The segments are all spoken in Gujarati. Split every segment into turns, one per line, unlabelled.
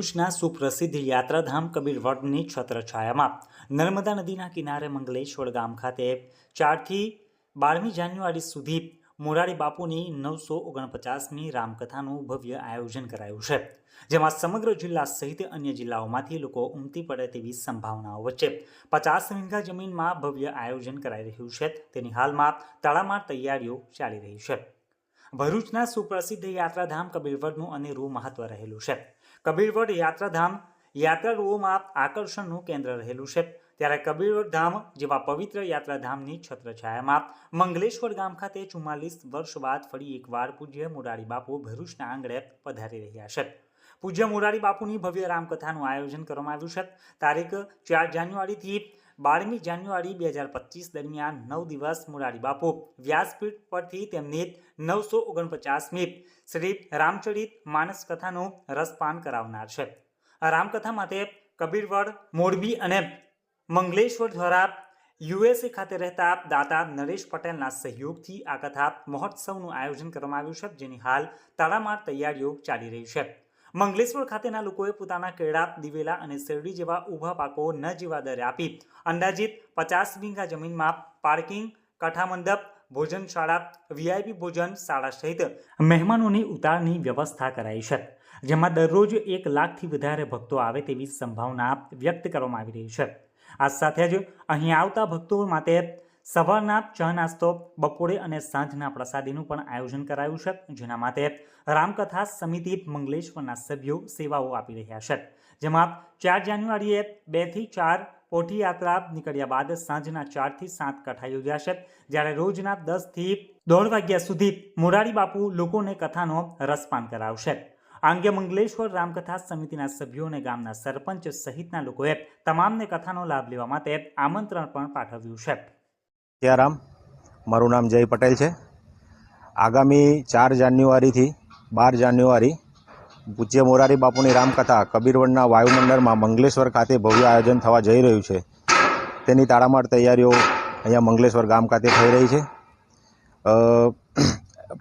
ભરૂચના સુપ્રસિદ્ધ યાત્રાધામ કબીરવડની છત્રછાયામાં નર્મદા નદીના કિનારે મંગલેશ્વર ગામ ખાતે ચારથી બારમી જાન્યુઆરી સુધી મોરારી બાપુની નવસો ઓગણપચાસમી રામકથાનું ભવ્ય આયોજન કરાયું છે, જેમાં સમગ્ર જિલ્લા સહિત અન્ય જિલ્લાઓમાંથી લોકો ઉમટી પડે તેવી સંભાવનાઓ વચ્ચે પચાસ વીઘા જમીનમાં ભવ્ય આયોજન કરાઈ રહ્યું છે. તેની હાલમાં તડામાર તૈયારીઓ ચાલી રહી છે. ભરૂચના સુપ્રસિદ્ધ યાત્રાધામ કબીરવડનું અનેરું મહત્વ રહેલું છે. કબીરવડ યાત્રાધામ યાત્રાળુઓમાં આકર્ષણનું કેન્દ્ર રહેલું છે. ત્યારે કબીરવડ ધામ જેવા પવિત્ર યાત્રાધામની છત્રછાયામાં મંગલેશ્વર ગામ ખાતે ચુમ્માલીસ વર્ષ બાદ ફરી એકવાર પૂજ્ય મોરારી બાપુ ભરૂચના આંગણે પધારી રહ્યા છે. પૂજ્ય મોરારી બાપુની ભવ્ય રામકથાનું આયોજન કરવામાં આવ્યું છે. તારીખ ચાર જાન્યુઆરીથી બારમી જાન્યુઆરી બે હજાર પચીસ દરમિયાન નવ દિવસ મોરારી બાપુ. વ્યાસપીઠ પરથી તેમની નવસો ઓગણપચાસમી શ્રી રામચરિત માનસ કથાનું રસપાન કરાવનાર છે. રામકથા માટે કબીરવડ, મોરબી અને મંગલેશ્વર દ્વારા યુએસએ ખાતે રહેતા દાતા નરેશ પટેલના સહયોગથી આ કથા મહોત્સવનું આયોજન કરવામાં આવ્યું છે, જેની હાલ તાળામાર તૈયારીઓ ચાલી રહી છે. મંગલેશ્વર ખાતેના લોકોએ પોતાના કેળા દિવેલા અને શેરડી જેવા ઊભા પાકો ન જેવા દરે આપી. અંદાજિત પચાસ વીઘા જમીનમાં પાર્કિંગ, કઠામંડપ, ભોજનશાળા, વીઆઈપી ભોજન શાળા સહિત મહેમાનોની ઉતારની વ્યવસ્થા કરાઈ છે, જેમાં દરરોજ એક લાખથી વધારે ભક્તો આવે તેવી સંભાવના વ્યક્ત કરવામાં આવી રહી છે. આ સાથે જ અહીં આવતા ભક્તો માટે સવારના ચા નાસ્તો, બપોરે અને સાંજના પ્રસાદીનું પણ આયોજન કરાયું છે. જેના માટે રામકથા સમિતિ મંગલેશ્વરના સભ્યો સેવાઓ આપી રહ્યા છે. જેમાં ચાર જાન્યુઆરીએ બેથી ચાર પોઠી યાત્રા નીકળ્યા બાદ સાંજના ચારથી સાત કથા યોજાશે જ્યારે રોજના દસથી દોઢ વાગ્યા સુધી મોરારી બાપુ લોકોને કથાનો રસપાન કરાવશે. આ અંગે મંગલેશ્વર રામકથા સમિતિના સભ્યો અને ગામના સરપંચ સહિતના લોકોએ તમામને કથાનો લાભ લેવા માટે આમંત્રણ પણ પાઠવ્યું છે.
સિયારામ, મારું નામ જય પટેલ છે. આગામી ચાર જાન્યુઆરીથી બાર જાન્યુઆરી પૂજ્ય મોરારી બાપુની રામકથા કબીરવડના વાયુમંડળમાં મંગલેશ્વર ખાતે ભવ્ય આયોજન થવા જઈ રહ્યું છે. તેની તાળામાર તૈયારીઓ અહીંયા મંગલેશ્વર ગામ ખાતે થઈ રહી છે.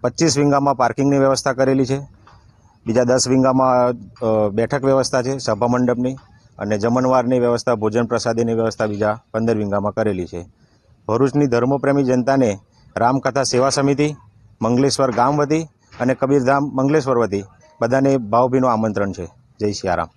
પચીસ વિંગામાં પાર્કિંગની વ્યવસ્થા કરેલી છે. બીજા દસ વિંગામાં બેઠક વ્યવસ્થા છે સભા મંડપની અને જમણવારની વ્યવસ્થા, ભોજન પ્રસાદીની વ્યવસ્થા બીજા પંદર વીંગામાં કરેલી છે. ભરૂચની ધર્મપ્રેમી જનતાને રામકથા સેવા સમિતિ, મંગલેશ્વર ગામ વતી અને કબીરધામ મંગલેશ્વર વતી બધાને ભાવભીનું આમંત્રણ છે. જય સિયારામ